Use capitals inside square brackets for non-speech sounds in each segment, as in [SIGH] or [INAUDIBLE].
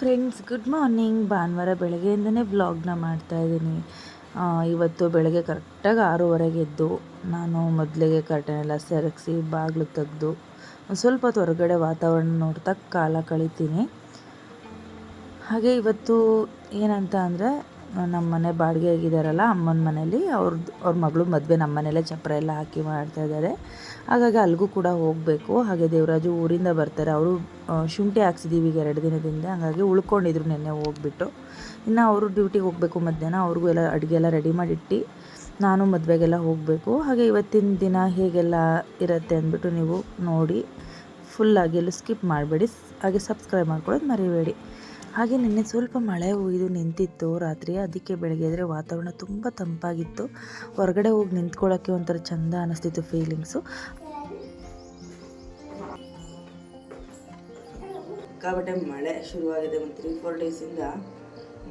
Friends good morning ಭಾನುವಾರ ಬೆಳಗ್ಗೆಯಿಂದನೇ ವ್ಲಾಗ್ನ ಮಾಡ್ತಾಯಿದ್ದೀನಿ ಇವತ್ತು ಬೆಳಗ್ಗೆ ಕರೆಕ್ಟಾಗಿ ಆರೂವರೆಗೆ ಎದ್ದು ನಾನು ಮೊದಲಿಗೆ ಕರ್ಟನ್ ಎಲ್ಲ ಸೆರಗಿಸಿ ಬಾಗಿಲು ತೆಗೆದು ಒಂದು ಸ್ವಲ್ಪ ಹೊತ್ತು ಹೊರಗಡೆ ವಾತಾವರಣ ನೋಡ್ತಾ ಕಾಲ ಕಳಿತೀನಿ. ಹಾಗೆ ಇವತ್ತು ಏನಂತ ಅಂದರೆ ನಮ್ಮ ಮನೆ ಬಾಡಿಗೆ ಆಗಿದ್ದಾರಲ್ಲ ಅಮ್ಮನ ಮನೇಲಿ ಅವ್ರದ್ದು ಅವ್ರ ಮಗಳು ಮದುವೆ ನಮ್ಮ ಮನೇಲೇ ಚಪ್ಪರ ಎಲ್ಲ ಹಾಕಿ ಮಾಡ್ತಾ ಇದ್ದಾರೆ ಹಾಗಾಗಿ ಅಲ್ಲಿಗೂ ಕೂಡ ಹೋಗಬೇಕು. ಹಾಗೆ ದೇವರಾಜು ಊರಿಂದ ಬರ್ತಾರೆ. ಅವರು ಶುಂಠಿ ಹಾಕ್ಸಿದ್ದೀವಿ ಈಗ ಎರಡು ದಿನದಿಂದ. ಹಾಗಾಗಿ ಉಳ್ಕೊಂಡಿದ್ರು ನಿನ್ನೆ ಹೋಗ್ಬಿಟ್ಟು. ಇನ್ನು ಅವರು ಡ್ಯೂಟಿಗೆ ಹೋಗಬೇಕು ಮಧ್ಯಾಹ್ನ. ಅವ್ರಿಗೂ ಎಲ್ಲ ಅಡುಗೆ ಎಲ್ಲ ರೆಡಿ ಮಾಡಿಟ್ಟು ನಾನು ಮದುವೆಗೆಲ್ಲ ಹೋಗಬೇಕು. ಹಾಗೆ ಇವತ್ತಿನ ದಿನ ಹೇಗೆಲ್ಲ ಇರುತ್ತೆ ಅಂದ್ಬಿಟ್ಟು ನೀವು ನೋಡಿ. ಫುಲ್ಲಾಗಿ ಎಲ್ಲ ಸ್ಕಿಪ್ ಮಾಡಬೇಡಿ. ಹಾಗೆ ಸಬ್ಸ್ಕ್ರೈಬ್ ಮಾಡ್ಕೊಳ್ಳೋದು ಮರಿಬೇಡಿ. ಹಾಗೆ ನಿನ್ನೆ ಸ್ವಲ್ಪ ಮಳೆ ಹುಯ್ದು ನಿಂತಿತ್ತು. ರಾತ್ರಿ ಅದಕ್ಕೆ ಬೆಳಗ್ಗೆ ಆದರೆ ವಾತಾವರಣ ತುಂಬ ತಂಪಾಗಿತ್ತು. ಹೊರಗಡೆ ಹೋಗಿ ನಿಂತ್ಕೊಳ್ಳೋಕ್ಕೆ ಒಂಥರ ಚಂದ ಅನ್ನಿಸ್ತಿತ್ತು ಫೀಲಿಂಗ್ಸು ಸಿಕ್ಕಾಪಟ್ಟೆ ಮಳೆ ಶುರುವಾಗಿದೆ. ಒಂದು ತ್ರೀ ಫೋರ್ ಡೇಸಿಂದ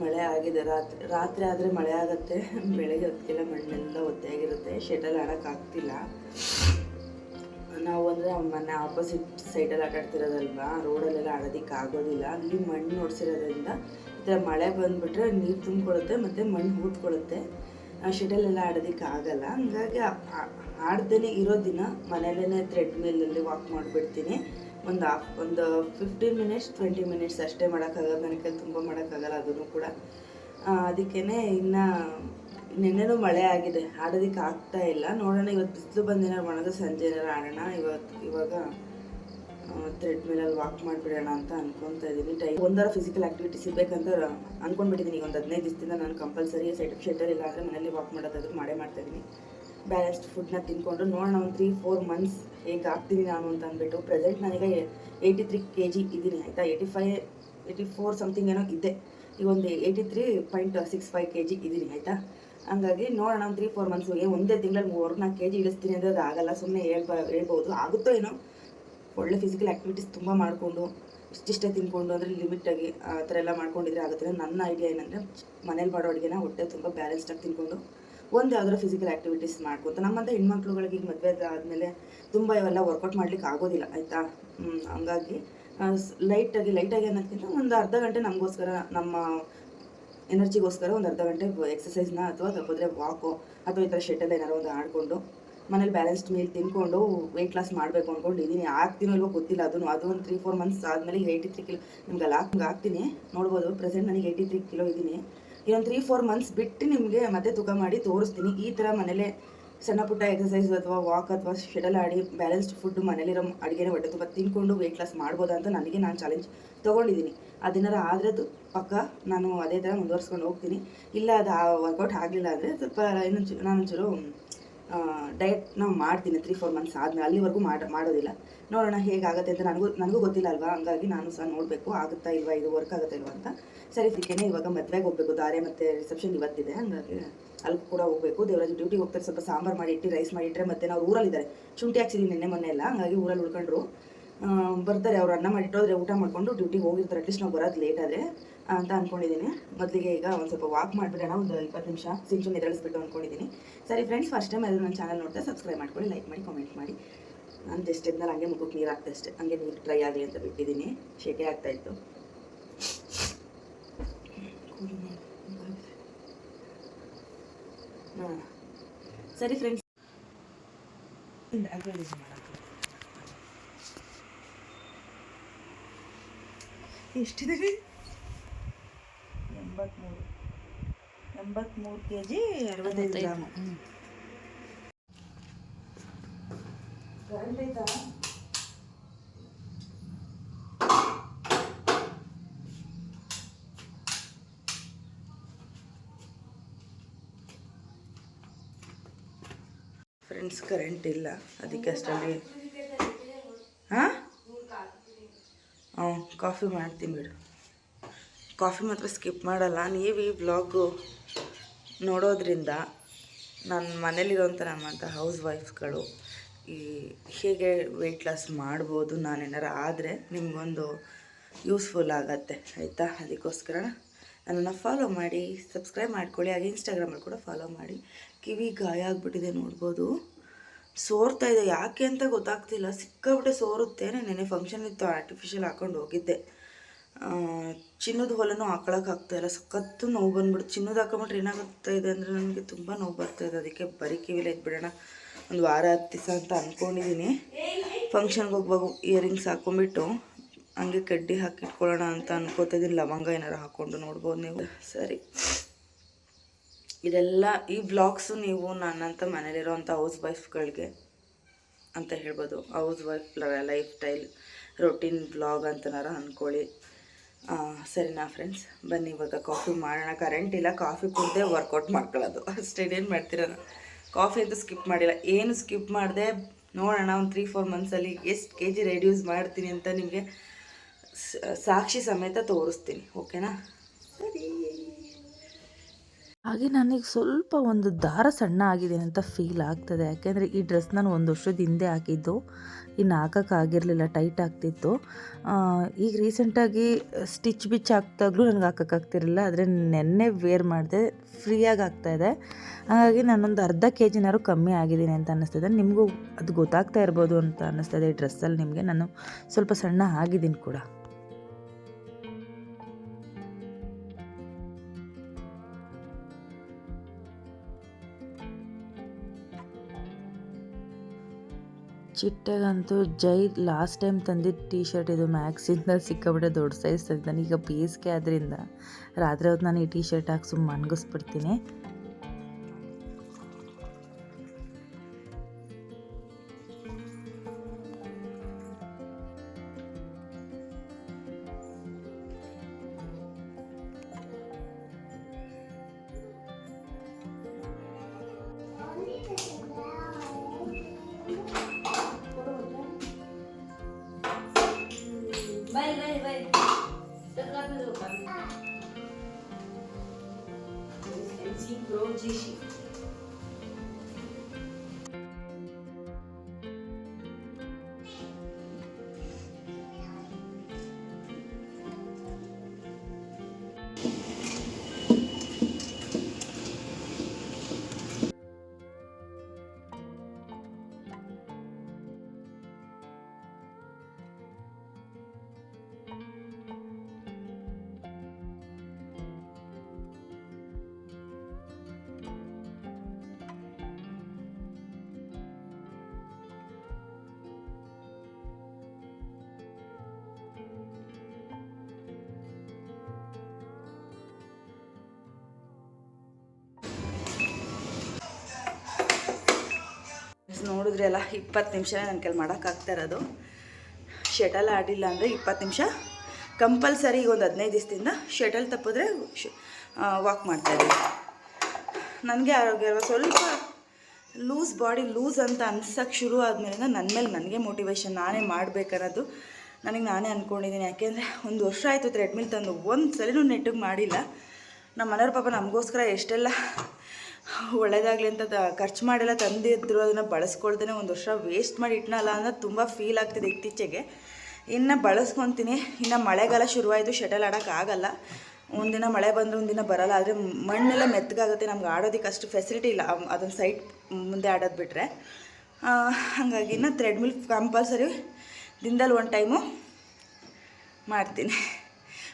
ಮಳೆ ಆಗಿದೆ. ರಾತ್ರಿ ರಾತ್ರಿ ಆದರೆ ಮಳೆ ಆಗುತ್ತೆ. ಬೆಳಗ್ಗೆ ಹೊತ್ತಿಗೆಲ್ಲ ಮಣ್ಣೆಲ್ಲ ಒದ್ದೆಯಾಗಿರುತ್ತೆ. ಶೆಟಲ್ ಆಡೋಕ್ಕಾಗ್ತಿಲ್ಲ ನಾವು ಅಂದರೆ ಮನೆ ಆಪೋಸಿಟ್ ಸೈಡಲ್ಲಿ ಆಟ ಆಡ್ತಿರೋದಲ್ವಾ ರೋಡಲ್ಲೆಲ್ಲ ಆಡೋದಕ್ಕೆ ಆಗೋದಿಲ್ಲ. ಅಲ್ಲಿ ಮಣ್ಣು ಹೊಡ್ಸಿರೋದ್ರಿಂದ ಈ ಥರ ಮಳೆ ಬಂದುಬಿಟ್ರೆ ನೀರು ತುಂಬಿಕೊಳ್ಳುತ್ತೆ ಮತ್ತು ಮಣ್ಣು ಹೂತ್ಕೊಳ್ಳುತ್ತೆ. ಶೆಡಲ್ಲೆಲ್ಲ ಆಡೋದಕ್ಕೆ ಆಗಲ್ಲ. ಹಂಗಾಗಿ ಆಡ್ದೇ ಇರೋ ದಿನ ಮನೇಲೇ ಥ್ರೆಡ್ ಮೇಲಲ್ಲಿ ವಾಕ್ ಮಾಡಿಬಿಡ್ತೀನಿ. ಒಂದು ಹಾಫ್ ಒಂದು ಫಿಫ್ಟೀನ್ ಮಿನಿಟ್ಸ್ ಟ್ವೆಂಟಿ ಮಿನಿಟ್ಸ್ ಅಷ್ಟೇ ಮಾಡೋಕ್ಕಾಗಲ್ಲ. ನನಗೆ ತುಂಬ ಮಾಡೋಕ್ಕಾಗಲ್ಲ, ಅದನ್ನು ಕೂಡ. ಅದಕ್ಕೇ ಇನ್ನು ನಿನ್ನೆನೂ ಮಳೆ ಆಗಿದೆ. ಆಡೋದಕ್ಕೆ ಆಗ್ತಾ ಇಲ್ಲ. ನೋಡೋಣ, ಇವತ್ತು ಬಿಸಿಲು ಬಂದೇನಾರು ಮಾಡೋದು ಸಂಜೆ ಏನಾರು ಆಡೋಣ ಇವತ್ತು ಇವಾಗ ಥ್ರೆಡ್ ಮೇಲಲ್ಲಿ ವಾಕ್ ಮಾಡಿಬಿಡೋಣ ಅಂತ ಅನ್ಕೊತಾ ಇದ್ದೀನಿ. ಟೈಮ್ ಒಂದರ ಫಿಸಿಕಲ್ ಆ್ಯಕ್ಟಿವಿಟೀಸ್ ಇರಬೇಕಂತ ಅಂದ್ಕೊಂಡ್ಬಿಟ್ಟಿದ್ದೀನಿ ಈಗ ಒಂದು ಹದಿನೈದು ದಿವಸದಿಂದ ನಾನು ಕಂಪಲ್ಸರಿ ಸೆಟ್ ಶೆಟರ್ ಇಲ್ಲ ಅಂದರೆ ಮನೇಲಿ ವಾಕ್ ಮಾಡೋದಾದ್ರೂ ಮಾಡೇ ಮಾಡ್ತಾಯಿದ್ದೀನಿ ಬ್ಯಾಲೆನ್ಸ್ಡ್ ಫುಡ್ನ ತಿನ್ಕೊಂಡು ನೋಡೋಣ, ಒಂದು ತ್ರೀ ಫೋರ್ ಮಂತ್ಸ್ ಹೇಗೆ ಆಗ್ತೀನಿ ನಾನು ಅಂತ ಅಂದ್ಬಿಟ್ಟು. ಪ್ರೆಸೆಂಟ್ ನನಗೆ ಏಯ್ಟಿ ತ್ರೀ ಕೆ ಜಿ ಇದ್ದೀನಿ, ಆಯಿತಾ? Eighty five eighty four something ಏನೋ ಇದೆ. ಈಗ ಒಂದು eighty three point six five K G ಇದ್ದೀನಿ, ಆಯಿತಾ? ಹಂಗಾಗಿ ನೋಡೋಣ ತ್ರೀ ಫೋರ್ ಮಂತ್ಸ್ಗೆ ಒಂದೇ ತಿಂಗಳಲ್ಲಿ ಮೂರು ನಾಲ್ಕು ಕೆ ಜಿ ಇಳಿಸ್ತೀನಿ ಅಂದರೆ ಅದು ಆಗಲ್ಲ ಸುಮ್ಮನೆ ಹೇಳ್ಬ, ಹೇಳ್ಬೋದು. ಆಗುತ್ತೋ ಏನೋ, ಒಳ್ಳೆ ಫಿಸಿಕಲ್ ಆ್ಯಕ್ಟಿವಿಟೀಸ್ ತುಂಬ ಮಾಡಿಕೊಂಡು, ಇಷ್ಟಿಷ್ಟೇ ತಿನ್ಕೊಂಡು, ಅಂದರೆ ಲಿಮಿಟಾಗಿ ಆ ಥರ ಎಲ್ಲ ಮಾಡ್ಕೊಂಡಿದ್ರೆ ಆಗುತ್ತೆ. ನನ್ನ ಐಡಿಯಾ ಏನಂದರೆ, ಮನೇಲಿ ಮಾಡೋ ಅಡುಗೆನ ಹೊಟ್ಟೆ ತುಂಬ ಬ್ಯಾಲೆನ್ಸ್ಡಾಗಿ ತಿನ್ಕೊಂಡು, ಒಂದು ಯಾವುದಾದ್ರು ಫಿಸಿಕಲ್ ಆ್ಯಕ್ಟಿವಿಟೀಸ್ ಮಾಡ್ಕೊಂತ. ನಮ್ಮಂಥ ಹೆಣ್ಮಕ್ಳುಗಳಿಗೆ ಈಗ ಮದುವೆ ಆದಮೇಲೆ ತುಂಬ ಇವೆಲ್ಲ ವರ್ಕೌಟ್ ಮಾಡ್ಲಿಕ್ಕೆ ಆಗೋದಿಲ್ಲ, ಆಯಿತಾ? ಹಂಗಾಗಿ ಲೈಟಾಗಿ ಲೈಟಾಗಿ ಅನ್ನೋದಕ್ಕಿಂತ ಒಂದು ಅರ್ಧ ಗಂಟೆ ನಮಗೋಸ್ಕರ ನಮ್ಮ ಎನರ್ಜಿಗೋಸ್ಕರ ಒಂದು ಅರ್ಧ ಗಂಟೆ ಎಕ್ಸಸೈಸ್ನ ಅಥವಾ ತಪ್ಪಿದ್ರೆ ವಾಕು ಅಥವಾ ಈ ಥರ ಶೆಟ್ಟಲ್ಲಿ ಏನಾರು ಒಂದು ಆಡಿಕೊಂಡು, ಮನೇಲಿ ಬ್ಯಾಲೆನ್ಸ್ಡ್ ಮೀಲ್ ತಿನ್ಕೊಂಡು ವೆಯ್ಟ್ ಲಾಸ್ ಮಾಡಬೇಕು ಅಂದ್ಕೊಂಡು ಇದ್ದೀನಿ ಆಗ್ತೀನೋ ಇಲ್ವೋ ಗೊತ್ತಿಲ್ಲ ಅದನ್ನು ಅದು ಒಂದು ತ್ರೀ ಫೋರ್ ಮಂತ್ಸ್ ಆದಮೇಲೆ ಏಯ್ಟಿ ತ್ರೀ ಕಿಲೋ ನಿಮ್ಗೆ ಅಲ್ಲ? ಆಗ್ತೀನಿ. ನೋಡ್ಬೋದು. ಪ್ರೆಸೆಂಟ್ ನನಗೆ ಏಯ್ಟಿ ತ್ರೀ ಕಿಲೋ ಇದ್ದೀನಿ ಇನ್ನೊಂದು ತ್ರೀ ಫೋರ್ ಮಂತ್ಸ್ ಬಿಟ್ಟು ನಿಮಗೆ ಮತ್ತೆ ತೂಕ ಮಾಡಿ ತೋರಿಸ್ತೀನಿ. ಈ ಥರ ಮನೇಲೆ ಸಣ್ಣ ಪುಟ್ಟ ಎಕ್ಸಸೈಸ್ ಅಥವಾ ವಾಕ್ ಅಥವಾ ಶೆಡಲ್ ಆಡಿ ಬ್ಯಾಲೆನ್ಸ್ಡ್ ಫುಡ್ ಮನೇಲಿರೋ ಅಡುಗೆನೇ ಹೊಟ್ಟೆ ತುಂಬ ತಿನ್ಕೊಂಡು ವೆಯ್ಟ್ ಲಾಸ್ ಮಾಡ್ಬೋದಾ ಅಂತ ನನಗೆ ನಾನು ಚಾಲೆಂಜ್ ತೊಗೊಂಡಿದ್ದೀನಿ. ಅದೇನಾರ ಆದರೆ ಪಕ್ಕ ನಾನು ಅದೇ ಥರ ಮುಂದುವರ್ಸ್ಕೊಂಡು ಹೋಗ್ತೀನಿ. ಇಲ್ಲ ಅದು ವರ್ಕೌಟ್ ಆಗಲಿಲ್ಲ ಅಂದರೆ ಸ್ವಲ್ಪ ಇನ್ನೊಂಚು ನಾನೊಂಚೂರು ನಾವು ಮಾಡ್ತೀನಿ ತ್ರೀ ಫೋರ್ ಮಂತ್ಸ್ ಆದಮೇಲೆ. ಅಲ್ಲಿವರೆಗೂ ಮಾಡ, ಮಾಡೋದಿಲ್ಲ. ನೋಡೋಣ ಹೇಗಾಗುತ್ತೆ ಅಂತ ನನಗೂ ನನಗೂ ಗೊತ್ತಿಲ್ಲ ಅಲ್ವಾ? ಹಂಗಾಗಿ ನಾನು ಸಹ ನೋಡಬೇಕು, ಆಗುತ್ತಾ ಇಲ್ವಾ, ಇದು ವರ್ಕ್ ಆಗುತ್ತಾ ಇಲ್ವಾ ಅಂತ. ಸರಿ ಸಿಕ್ಕೇನೆ ಇವಾಗ ಮದುವೆಗೆ ಹೋಗಬೇಕು. ದಾರೆ ಮತ್ತು ರಿಸೆಪ್ಷನ್ ಇವತ್ತಿದೆ. ಹಂಗಾಗಿ ಅಲ್ಲಿ ಕೂಡ ಹೋಗಬೇಕು. ದೇವರಾಜು ಡ್ಯೂಟಿಗೆ ಹೋಗ್ತಾರೆ. ಸ್ವಲ್ಪ ಸಾಂಬಾರು ಮಾಡಿ ಇಟ್ಟು ರೈಸ್ ಮಾಡಿ ಇಟ್ಟರೆ ಮತ್ತೆ ನಾವು ಊರಲ್ಲಿದ್ದಾರೆ ಶುಂಠಿ ಹಾಕ್ಸಿದ್ದೀನಿ ನಿನ್ನೆ, ಮೊನ್ನೆ ಎಲ್ಲ. ಹಂಗಾಗಿ ಊರಲ್ಲಿ ಉಳ್ಕೊಂಡ್ರು. ಬರ್ತಾರೆ. ಅವ್ರು ಅನ್ನ ಮಾಡಿಟ್ಟೋದ್ರೆ ಊಟ ಮಾಡಿಕೊಂಡು ಡ್ಯೂಟಿಗೆ ಹೋಗಿರ್ತಾರೆ. ಅಟ್ಲೀಸ್ಟ್ ನಾವು ಬರೋದು ಲೇಟ್ ಆದರೆ ಅಂತ ಅಂದ್ಕೊಂಡಿದ್ದೀನಿ ಮೊದಲಿಗೆ ಈಗ ಒಂದು ಸ್ವಲ್ಪ ವಾಕ್ ಮಾಡಿಬಿಡೋಣ. ಒಂದು ಇಪ್ಪತ್ತು ನಿಮಿಷ ಸಿಂಚು ಎದಳಿಸ್ಬಿಟ್ಟು ಅಂದ್ಕೊಂಡಿದ್ದೀನಿ ಸರಿ ಫ್ರೆಂಡ್ಸ್ ಫಸ್ಟ್ ಟೈಮ್ ಅದು ನನ್ನ ಚಾನಲ್ ನೋಡ್ತಾ ಸಬ್ಸ್ಕ್ರೈಬ್ ಮಾಡ್ಕೊಳ್ಳಿ ಲೈಕ್ ಮಾಡಿ ಕಾಮೆಂಟ್ ಮಾಡಿ. ನಾನು ಜಸ್ಟ್ ಇದ್ಮೇಲೆ ಹಂಗೆ ಮುಖಕ್ಕೆ ನೀರು ಹಾಕ್ತಾ ಅಷ್ಟೇ ಹಂಗೆ ನೀರು ಡ್ರೈ ಆಗಲಿ ಅಂತ ಬಿಟ್ಟಿದ್ದೀನಿ ಶೆಕೆ ಆಗ್ತಾಯಿತ್ತು ಹಾಂ ಸರಿ ಫ್ರೆಂಡ್ಸ್ ಎಷ್ಟಿದೆ ಎಂಬತ್ತ್ಮೂರು ಎಂಬತ್ತ್ಮೂರು ಕೆ ಜಿ ಅರವತ್ತೈದು ಗ್ರಾಮು. ಫ್ರೆಂಡ್ಸ್ ಕರೆಂಟ್ ಇಲ್ಲ ಅದಕ್ಕೆ ಅಷ್ಟರಲ್ಲಿ ಹಾಂ ಹ್ಞೂ ಕಾಫಿ ಮಾಡ್ತೀನಿ ಬಿಡು. ಕಾಫಿ ಮಾತ್ರ ಸ್ಕಿಪ್ ಮಾಡಲ್ಲ. ನೀವು ಈ ವ್ಲಾಗು ನೋಡೋದ್ರಿಂದ ನನ್ನ ಮನೇಲಿರೋಂಥ ನಮ್ಮಂಥ ಹೌಸ್ ವೈಫ್ಗಳು ಈ ಹೇಗೆ ವೆಯ್ಟ್ ಲಾಸ್ ಮಾಡ್ಬೋದು ನಾನೇನಾರ ಆದರೆ ನಿಮಗೊಂದು ಯೂಸ್ಫುಲ್ ಆಗತ್ತೆ. ಆಯಿತಾ? ಅದಕ್ಕೋಸ್ಕರ ನನ್ನನ್ನು ಫಾಲೋ ಮಾಡಿ ಸಬ್ಸ್ಕ್ರೈಬ್ ಮಾಡ್ಕೊಳ್ಳಿ. ಹಾಗೆ ಇನ್ಸ್ಟಾಗ್ರಾಮಲ್ಲಿ ಕೂಡ ಫಾಲೋ ಮಾಡಿ. ಕಿವಿ ಗಾಯ ಆಗಿಬಿಟ್ಟಿದೆ ನೋಡ್ಬೋದು. ಸೋರ್ತಾ ಇದೆ. ಯಾಕೆ ಅಂತ ಗೊತ್ತಾಗ್ತಿಲ್ಲ. ಸಿಕ್ಕಾಬಿಟ್ಟೆ ಸೋರುತ್ತೆ ನೆನೆ ಫಂಕ್ಷನ್ ಇತ್ತು. ಆರ್ಟಿಫಿಷಿಯಲ್ ಹಾಕೊಂಡು ಹೋಗಿದ್ದೆ. ಚಿನ್ನದ ಹೊಲನೂ ಇಲ್ಲ. ಸಖತ್ತು ನೋವು ಬಂದ್ಬಿಟ್ಟು ಚಿನ್ನದ ಹಾಕೊಂಬಿಟ್ರೆ ಏನಾಗುತ್ತಾ ಇದೆ ಅಂದರೆ ನನಗೆ ತುಂಬ ನೋವು ಬರ್ತಾ ಇದೆ. ಅದಕ್ಕೆ ಬರೀ ಕಿವಿಲಿ ಎದ್ಬಿಡೋಣ ಒಂದು ವಾರ ಹತ್ತು ದಿವಸ ಅಂತ ಅಂದ್ಕೊಂಡಿದ್ದೀನಿ ಫಂಕ್ಷನ್ಗೆ ಹೋಗ್ಬೇಕು ಇಯರಿಂಗ್ಸ್ ಹಾಕೊಂಬಿಟ್ಟು ಹಂಗೆ ಕಡ್ಡಿ ಹಾಕಿಟ್ಕೊಳ್ಳೋಣ ಅಂತ ಅನ್ಕೋತಾ ಇದ್ದೀನಿ ಲವಂಗ ಏನಾರು ಹಾಕ್ಕೊಂಡು ನೋಡ್ಬೋದು ನೀವು. ಸರಿ. ಇದೆಲ್ಲ ಈ ಬ್ಲಾಗ್ಸು ನೀವು ನನ್ನಂಥ ಮನೇಲಿರೋವಂಥ ಹೌಸ್ ವೈಫ್ಗಳಿಗೆ ಅಂತ ಹೇಳ್ಬೋದು. Housewife lifestyle routine blog ಅಂತನಾರ ಅಂದ್ಕೊಳ್ಳಿ ಸರಿನಾ ಫ್ರೆಂಡ್ಸ್? ಬನ್ನಿ ಇವಾಗ ಕಾಫಿ ಮಾಡೋಣ. ಕರೆಂಟ್ ಇಲ್ಲ, ಕಾಫಿ ಕುಡ್ದೆ ವರ್ಕೌಟ್ ಮಾಡ್ಕೊಳ್ಳೋದು. ಅಷ್ಟೇ ಏನು ಮಾಡ್ತೀರ? ಕಾಫಿ ಅಂತೂ ಸ್ಕಿಪ್ ಮಾಡಿಲ್ಲ. ಏನು ಸ್ಕಿಪ್ ಮಾಡಿದೆ? ನೋಡೋಣ, ಒಂದು ತ್ರೀ ಫೋರ್ ಮಂತ್ಸಲ್ಲಿ ಎಷ್ಟು ಕೆ ಜಿ ರೆಡ್ಯೂಸ್ ಮಾಡ್ತೀನಿ ಅಂತ ನಿಮಗೆ ಸಾಕ್ಷಿ ಸಮೇತ ತೋರಿಸ್ತೀನಿ. ಓಕೆನಾ? ಸರಿ. ಹಾಗೆ ನನಗೆ ಸ್ವಲ್ಪ ಒಂದು ದಾರ ಸಣ್ಣ ಆಗಿದೆ ಅಂತ ಫೀಲ್ ಆಗ್ತದೆ. ಯಾಕೆಂದರೆ ಈ ಡ್ರೆಸ್ ನಾನು ಒಂದು ವರ್ಷದ ಹಿಂದೆ ಹಾಕಿದ್ದು. ಇನ್ನು ಹಾಕೋಕ್ಕಾಗಿರಲಿಲ್ಲ ಟೈಟ್ ಆಗ್ತಿತ್ತು. ಈಗ ರೀಸೆಂಟಾಗಿ ಸ್ಟಿಚ್ ಬಿಚ್ ಹಾಕ್ದಾಗಲೂ ನನಗೆ ಹಾಕೋಕ್ಕಾಗ್ತಿರಲಿಲ್ಲ ಆದರೆ ನೆನ್ನೆ ವೇರ್ ಮಾಡಿದೆ ಫ್ರೀಯಾಗಿ ಆಗ್ತಾಯಿದೆ ಹಾಗಾಗಿ ನಾನೊಂದು ಅರ್ಧ ಕೆ ಜಿನಾರು ಕಮ್ಮಿ ಆಗಿದ್ದೀನಿ ಅಂತ ಅನ್ನಿಸ್ತದೆ. ನಿಮಗೂ ಅದು ಗೊತ್ತಾಗ್ತಾ ಇರ್ಬೋದು ಅಂತ ಅನ್ನಿಸ್ತದೆ ಈ ಡ್ರೆಸ್ಸಲ್ಲಿ ನಿಮಗೆ. ನಾನು ಸ್ವಲ್ಪ ಸಣ್ಣ ಆಗಿದ್ದೀನಿ ಕೂಡ. ಚಿಟ್ಟೆಗಂತೂ ಜೈ ಲಾಸ್ಟ್ ಟೈಮ್ ತಂದಿದ್ದ ಟೀ ಶರ್ಟ್ ಇದು ಮ್ಯಾಕ್ಸಿಂದ ಸಿಕ್ಕಾಬಿಟ್ಟೆ ದೊಡ್ಡ ಸೈಜ್ ತಂದಿದ್ದಾನೆ. ಈಗ ಬೇಸಿಗೆ ಆದ್ರಿಂದ. ರಾತ್ರಿ ಹೊತ್ತು ನಾನು ಈ ಟೀ ಶರ್ಟ್ ಹಾಕಿ ಸುಮ್ಮನೆ ಮನ್ಗಿಸ್ಬಿಡ್ತೀನಿ. 我自己。ನೋಡಿದ್ರಿ ಅಲ್ಲ ಇಪ್ಪತ್ತು ನಿಮಿಷ ನನ್ನ ಕೈಲಿ ಮಾಡೋಕ್ಕಾಗ್ತಾ ಇರೋದು. ಶಟಲ್ ಆಡಿಲ್ಲ ಅಂದರೆ ಇಪ್ಪತ್ತು ನಿಮಿಷ. ಕಂಪಲ್ಸರಿ ಈಗ ಒಂದು ಹದಿನೈದು ದಿವಸದಿಂದ ಶಟಲ್ ತಪ್ಪಿದ್ರೆ ವಾಕ್ ಮಾಡ್ತಾಯಿದ್ದೆ ನನಗೆ ಆರೋಗ್ಯ ಸ್ವಲ್ಪ ಲೂಸ್ ಬಾಡಿ ಲೂಸ್ ಅಂತ ಅನ್ಸಕ್ಕೆ ಶುರು ಆದಮೇಲೆ ನನ್ನ ಮೇಲೆ ನನಗೆ ಮೋಟಿವೇಶನ್ ನಾನೇ ಮಾಡಬೇಕನ್ನೋದು ನನಗೆ ನಾನೇ ಅಂದ್ಕೊಂಡಿದ್ದೀನಿ ಯಾಕೆಂದರೆ ಒಂದು ವರ್ಷ ಆಯಿತು ತ್ರೆಡ್ಮಿಲ್ ತಂದು ಒಂದು ಸಲನೂ ನೆಟ್ಟಿಗೆ ಮಾಡಿಲ್ಲ. ನಮ್ಮ ಮನೆಯವ್ರ ಪಾಪ ನಮಗೋಸ್ಕರ ಎಷ್ಟೆಲ್ಲ ಒಳ್ಳೇದಾಗಲಿ ಅಂತ ಖರ್ಚು ಮಾಡೆಲ್ಲ ತಂದಿದ್ರು ಅದನ್ನು ಬಳಸ್ಕೊಳ್ದೇ ಒಂದು ವರ್ಷ ವೇಸ್ಟ್ ಮಾಡಿ ಇಟ್ಟನಲ್ಲ ಅನ್ನೋದು ತುಂಬ ಫೀಲ್ ಆಗ್ತಿದೆ ಇತ್ತೀಚೆಗೆ. ಇನ್ನು ಬಳಸ್ಕೊತೀನಿ, ಇನ್ನು ಮಳೆಗಾಲ ಶುರುವಾಯಿತು ಶಟಲ್ ಆಡೋಕ್ಕಾಗಲ್ಲ ಒಂದಿನ ಮಳೆ ಬಂದರೆ ಒಂದಿನ ಬರಲ್ಲ, ಆದರೆ ಮಣ್ಣೆಲ್ಲ ಮೆತ್ತಗಾಗುತ್ತೆ, ನಮ್ಗೆ ಆಡೋದಕ್ಕೆ ಅಷ್ಟು ಫೆಸಿಲಿಟಿ ಇಲ್ಲ ಅದೊಂದು ಸೈಟ್ ಮುಂದೆ ಆಡೋದು ಬಿಟ್ಟರೆ ಹಾಗಾಗಿ ಇನ್ನು ಥ್ರೆಡ್ಮಿಲ್ ಕಂಪಲ್ಸರಿ ದಿನದಲ್ಲಿ ಒಂದು ಟೈಮು ಮಾಡ್ತೀನಿ.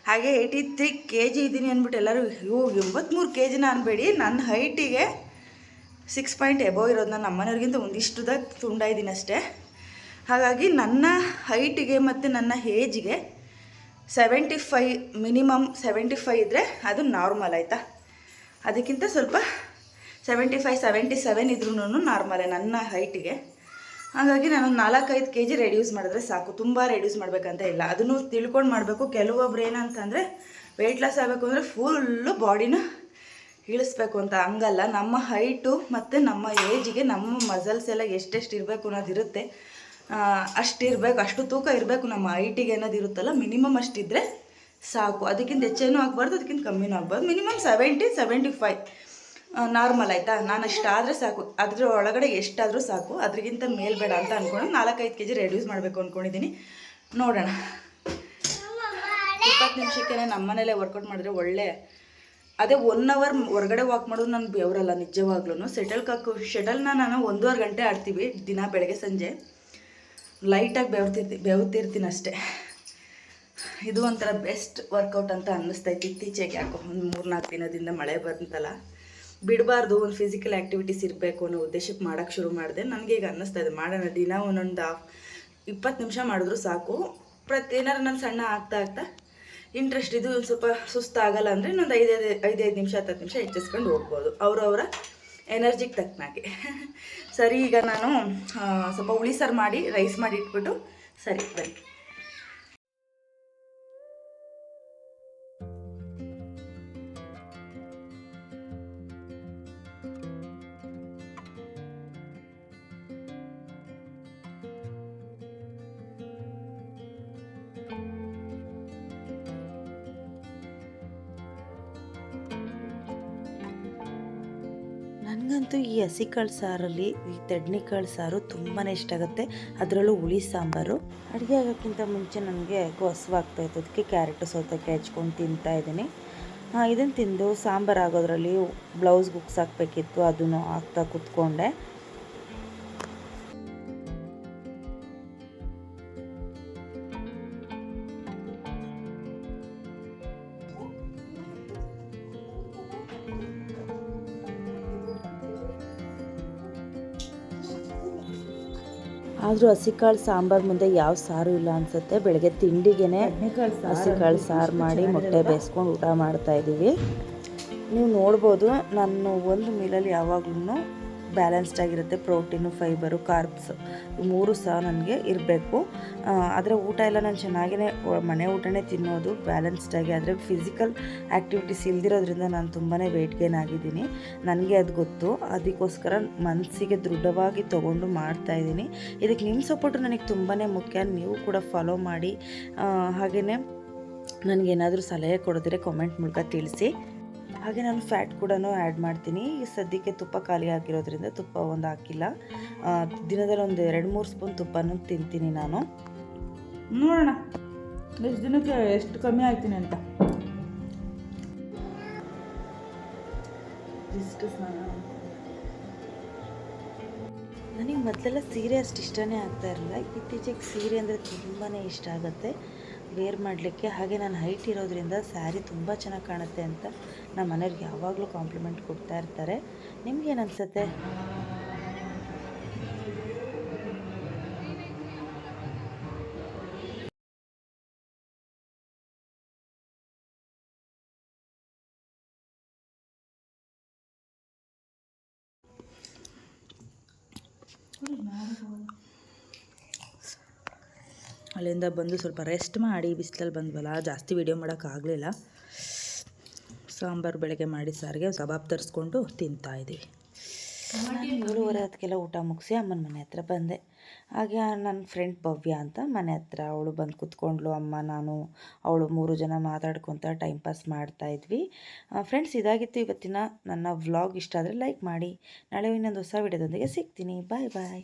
ಹಾಗೆ ಏಯ್ಟಿ ತ್ರೀ ಕೆ ಜಿ ಇದ್ದೀನಿ ಅಂದ್ಬಿಟ್ಟು ಎಲ್ಲರೂ, ಅಯ್ಯೋ ಎಂಬತ್ತ್ಮೂರು ಕೆ ಜಿನ ಅನ್ಬೇಡಿ. ನನ್ನ ಹೈಟಿಗೆ ಸಿಕ್ಸ್ ಪಾಯಿಂಟ್ ಎಬೋ ಇರೋದು ನಾನು ನಮ್ಮನೆಯವ್ರಿಗಿಂತ ಒಂದಿಷ್ಟುದಾಗ ತುಂಡ ಇದ್ದೀನಿ ಅಷ್ಟೇ. ಹಾಗಾಗಿ ನನ್ನ ಹೈಟಿಗೆ ಮತ್ತು ನನ್ನ ಏಜ್ಗೆ seventy five minimum seventy five ಇದ್ದರೆ ಅದು ನಾರ್ಮಲ್ ಆಯಿತಾ? ಅದಕ್ಕಿಂತ ಸ್ವಲ್ಪ ಸೆವೆಂಟಿ ಫೈ ಸೆವೆಂಟಿ ಸೆವೆನ್ ಇದ್ರೂ ನಾರ್ಮಲೇ ನನ್ನ ಹೈಟಿಗೆ ಹಾಗಾಗಿ ನಾನು ನಾಲ್ಕೈದು ಕೆ ಜಿ ರೆಡ್ಯೂಸ್ ಮಾಡಿದ್ರೆ ಸಾಕು. ತುಂಬ ರೆಡ್ಯೂಸ್ ಮಾಡಬೇಕಂತ ಇಲ್ಲ. ಅದನ್ನು ತಿಳ್ಕೊಂಡು ಮಾಡಬೇಕು. ಕೆಲವೊಬ್ರು ಏನಂತಂದರೆ ವೆಯ್ಟ್ ಲಾಸ್ ಆಗಬೇಕು ಅಂದರೆ ಫುಲ್ಲು ಬಾಡಿನ ಇಳಿಸ್ಬೇಕು ಅಂತ ಹಂಗಲ್ಲ. ನಮ್ಮ ಹೈಟು ಮತ್ತು ನಮ್ಮ ಏಜಿಗೆ ನಮ್ಮ ಮಸಲ್ಸ್ ಎಲ್ಲ ಎಷ್ಟೆಷ್ಟು ಇರಬೇಕು ಅನ್ನೋದಿರುತ್ತೆ ಅಷ್ಟಿರಬೇಕು ಅಷ್ಟು ತೂಕ ಇರಬೇಕು ನಮ್ಮ ಹೈಟಿಗೆ ಅನ್ನೋದು ಇರುತ್ತಲ್ಲ ಮಿನಿಮಮ್ ಅಷ್ಟಿದ್ರೆ ಸಾಕು. ಅದಕ್ಕಿಂತ ಹೆಚ್ಚೇನೂ ಆಗಬಾರ್ದು, ಅದಕ್ಕಿಂತ ಕಮ್ಮಿನೂ ಆಗ್ಬಾರ್ದು. Minimum seventy seventy five normal ಆಯಿತಾ? ನಾನು ಅಷ್ಟಾದರೆ ಸಾಕು. ಅದ್ರ ಒಳಗಡೆ ಎಷ್ಟಾದರೂ ಸಾಕು. ಅದ್ರಿಗಿಂತ ಮೇಲ್ಬೇಡ ಅಂತ ಅಂದ್ಕೊಂಡು ನಾಲ್ಕೈದು ಕೆ ಜಿ ರೆಡ್ಯೂಸ್ ಮಾಡಬೇಕು ಅಂದ್ಕೊಂಡಿದ್ದೀನಿ ನೋಡೋಣ. ಇಪ್ಪತ್ತು ನಿಮಿಷಕ್ಕೆ ನಮ್ಮನೇಲೇ ಮನೇಲೆ ವರ್ಕೌಟ್ ಮಾಡಿದ್ರೆ ಒಳ್ಳೆ. ಅದೇ ಒನ್ ಅವರ್ ಹೊರಗಡೆ ವಾಕ್ ಮಾಡೋದು ನಾನು ಬೆವರಲ್ಲ ನಿಜವಾಗ್ಲೂ ಶೆಟಲ್ ಕಾಕು ಶೆಟಲ್ನ ನಾನು ಒಂದೂವರೆ ಗಂಟೆ ಆಡ್ತೀವಿ, ದಿನ ಬೆಳಗ್ಗೆ ಸಂಜೆ. ಲೈಟಾಗಿ ಬೆವರ್ತಿರ್ತಿ, ಬೆವರ್ತಿರ್ತೀನಿ ಅಷ್ಟೇ. ಇದು ಒಂಥರ ಬೆಸ್ಟ್ ವರ್ಕೌಟ್ ಅಂತ ಅನ್ನಿಸ್ತೈತಿ. ಇತ್ತೀಚೆಗೆ ಯಾಕೋ ಒಂದು ಮೂರು ನಾಲ್ಕು ದಿನದಿಂದ ಮಳೆ ಬಂತಲ್ಲ. ಬಿಡಬಾರ್ದು, ಒಂದು ಫಿಸಿಕಲ್ ಆ್ಯಕ್ಟಿವಿಟೀಸ್ ಇರಬೇಕು ಅನ್ನೋ ಉದ್ದೇಶಕ್ಕೆ ಮಾಡೋಕ್ಕೆ ಶುರು ಮಾಡಿದೆ. ನನಗೆ ಈಗ ಅನ್ನಿಸ್ತಾ ಇದೆ, ಮಾಡೋಣ, ದಿನ ಒಂದೊಂದು ಹಾಫ್ ಇಪ್ಪತ್ತು ನಿಮಿಷ ಮಾಡಿದ್ರು ಸಾಕು. ಪ್ರತಿ ಏನಾರು ನಾನು ಸಣ್ಣ ಆಗ್ತಾ ಆಗ್ತಾ ಇಂಟ್ರೆಸ್ಟ್ ಇದು ಒಂದು ಸ್ವಲ್ಪ ಸುಸ್ತಾಗಲ್ಲ ಅಂದರೆ ಇನ್ನೊಂದು ಐದೈದು ಐದೈದು ನಿಮಿಷ ಹತ್ತು ನಿಮಿಷ ಹೆಚ್ಚಿಸ್ಕೊಂಡು ಹೋಗ್ಬೋದು. ಅವರವರ ಎನರ್ಜಿಗೆ ತಕ್ಕನಾಗೆ [LAUGHS] ಸರಿ, ಈಗ ನಾನು ಸ್ವಲ್ಪ ಹುಳಿ ಸಾರು ಮಾಡಿ ರೈಸ್ ಮಾಡಿ ಇಟ್ಬಿಟ್ಟು, ಸರಿ, ಬನ್ನಿ. ನನಗಂತೂ ಈ ಹಸಿಕಾಳು ಸಾರಲ್ಲಿ ಈ ತಡ್ನಿಕಾಳು ಸಾರು ತುಂಬಾ ಇಷ್ಟ ಆಗುತ್ತೆ. ಅದರಲ್ಲೂ ಹುಳಿ ಸಾಂಬಾರು. ಅಡುಗೆ ಆಗೋಕ್ಕಿಂತ ಮುಂಚೆ ನನಗೆ ಹಸುವಾಗ್ತಾ ಇತ್ತು. ಅದಕ್ಕೆ ಕ್ಯಾರೆಟು ಸೌತಕ್ಕೆ ಹಚ್ಕೊಂಡು ತಿಂತಾ ಇದ್ದೀನಿ. ಇದನ್ನು ತಿಂದು ಸಾಂಬಾರು ಆಗೋದ್ರಲ್ಲಿ ಬ್ಲೌಸ್ ಬುಕ್ಸ್ ಹಾಕ್ಬೇಕಿತ್ತು. ಅದನ್ನು ಹಾಕ್ತಾ ಕೂತ್ಕೊಂಡೆ. ಆದರೂ ಹಸಿಕಾಳು ಸಾಂಬಾರು ಮುಂದೆ ಯಾವ ಸಾರು ಇಲ್ಲ ಅನ್ಸುತ್ತೆ. ಬೆಳಗ್ಗೆ ತಿಂಡಿಗೆನೆ ಹಸಿಕಾಳು ಸಾರು ಮಾಡಿ ಮೊಟ್ಟೆ ಬೇಯಿಸ್ಕೊಂಡು ಊಟ ಮಾಡ್ತಾ ಇದ್ದೀವಿ ನೀವು ನೋಡ್ಬೋದು, ನಾನು ಒಂದು ಮೀಲಲ್ಲಿ ಯಾವಾಗ್ಲೂ ಬ್ಯಾಲೆನ್ಸ್ಡ್ ಆಗಿರುತ್ತೆ ಪ್ರೋಟೀನು, ಫೈಬರು, ಕಾರ್ಬ್ಸ್. ಈ ಮೂರು ಸಹ ನನಗೆ ಇರಬೇಕು. ಆದರೆ ಊಟ ಎಲ್ಲ ನಾನು ಚೆನ್ನಾಗೇ ಮನೆ ಊಟನೇ ತಿನ್ನೋದು ಬ್ಯಾಲೆನ್ಸ್ಡ್ ಆಗಿ, ಆದರೆ ಫಿಸಿಕಲ್ ಆ್ಯಕ್ಟಿವಿಟೀಸ್ ಇಲ್ದಿರೋದ್ರಿಂದ ನಾನು ತುಂಬಾ ವೆಯ್ಟ್ ಗೇನ್ ಆಗಿದ್ದೀನಿ. ನನಗೆ ಅದು ಗೊತ್ತು. ಅದಕ್ಕೋಸ್ಕರ ಮನಸ್ಸಿಗೆ ದೃಢವಾಗಿ ತೊಗೊಂಡು ಮಾಡ್ತಾ ಇದ್ದೀನಿ. ಇದಕ್ಕೆ ನಿಮ್ಮ ಸಪೋರ್ಟು ನನಗೆ ತುಂಬಾ ಮುಖ್ಯ. ನೀವು ಕೂಡ ಫಾಲೋ ಮಾಡಿ. ಹಾಗೆಯೇ ನನಗೇನಾದರೂ ಸಲಹೆ ಕೊಡಿದ್ರೆ ಕಾಮೆಂಟ್ ಮೂಲಕ ತಿಳಿಸಿ. ಹಾಗೆ ನಾನು ಫ್ಯಾಟ್ ಕೂಡ ಆ್ಯಡ್ ಮಾಡ್ತೀನಿ. ಈ ಸದ್ಯಕ್ಕೆ ತುಪ್ಪ ಖಾಲಿ ಆಗಿರೋದ್ರಿಂದ ತುಪ್ಪ ಒಂದು ಹಾಕಿಲ್ಲ. ದಿನದಲ್ಲಿ ಒಂದು ಎರಡು ಮೂರು ಸ್ಪೂನ್ ತುಪ್ಪನೂ ತಿಂತೀನಿ ನಾನು. ನೋಡೋಣ. ಎಷ್ಟು ದಿನಕ್ಕೆ ಎಷ್ಟು ಕಮ್ಮಿ ಆಗ್ತೀನಿ ಅಂತ. ನನಗೆ ಮೊದಲೆಲ್ಲ ಸೀರೆ ಅಷ್ಟು ಇಷ್ಟನೇ ಆಗ್ತಾ ಇರಲಿಲ್ಲ. ಇತ್ತೀಚೆಗೆ ಸೀರೆ ಅಂದರೆ ತುಂಬಾ ಇಷ್ಟ ಆಗುತ್ತೆ. ವೇರ್ ಮಾಡಲಿಕ್ಕೆ ಹಾಗೆ ನಾನು ಹೈಟ್ ಇರೋದ್ರಿಂದ ಸ್ಯಾರಿ ತುಂಬ ಚೆನ್ನಾಗಿ ಕಾಣುತ್ತೆ ಅಂತ ನಮ್ಮ ಮನೆಯವ್ರಿಗೆ ಯಾವಾಗಲೂ ಕಾಂಪ್ಲಿಮೆಂಟ್ ಕೊಡ್ತಾ ಇರ್ತಾರೆ. ನಿಮ್ಗೇನು ಅನಿಸುತ್ತೆ ಅಲ್ಲಿಂದ ಬಂದು ಸ್ವಲ್ಪ ರೆಸ್ಟ್ ಮಾಡಿ ಬಿಸಿಲಲ್ಲಿ ಬಂದ್ವಲ್ಲ, ಜಾಸ್ತಿ ವೀಡಿಯೋ ಮಾಡೋಕ್ಕಾಗಲಿಲ್ಲ ಸಾಂಬಾರು ಬೆಳಗ್ಗೆ ಮಾಡಿ ಸಾರಿಗೆ ಸಬಾಬ್ ತರಿಸ್ಕೊಂಡು ತಿಂತಾ ಇದ್ದೀವಿ ಮೂರುವರೆ ಅದಕ್ಕೆಲ್ಲ ಊಟ ಮುಗಿಸಿ ಅಮ್ಮನ ಮನೆ ಹತ್ರ ಬಂದೆ. ಹಾಗೆ ನನ್ನ ಫ್ರೆಂಡ್ ಭವ್ಯ ಅಂತ ಮನೆ ಹತ್ರ, ಅವಳು ಬಂದು ಕೂತ್ಕೊಂಡ್ಳು, ಅಮ್ಮ, ನಾನು, ಅವಳು ಮೂರು ಜನ ಮಾತಾಡ್ಕೊತ ಟೈಮ್ ಪಾಸ್ ಮಾಡ್ತಾ ಇದ್ವಿ. ಫ್ರೆಂಡ್ಸ್ ಇದಾಗಿತ್ತು ಇವತ್ತಿನ. ನನ್ನ ವ್ಲಾಗ್ ಇಷ್ಟ ಆದರೆ ಲೈಕ್ ಮಾಡಿ. ನಾಳೆ ಇನ್ನೊಂದು ಹೊಸ ವಿಡಿಯೋದೊಂದಿಗೆ ಸಿಗ್ತೀನಿ. ಬಾಯ್ ಬಾಯ್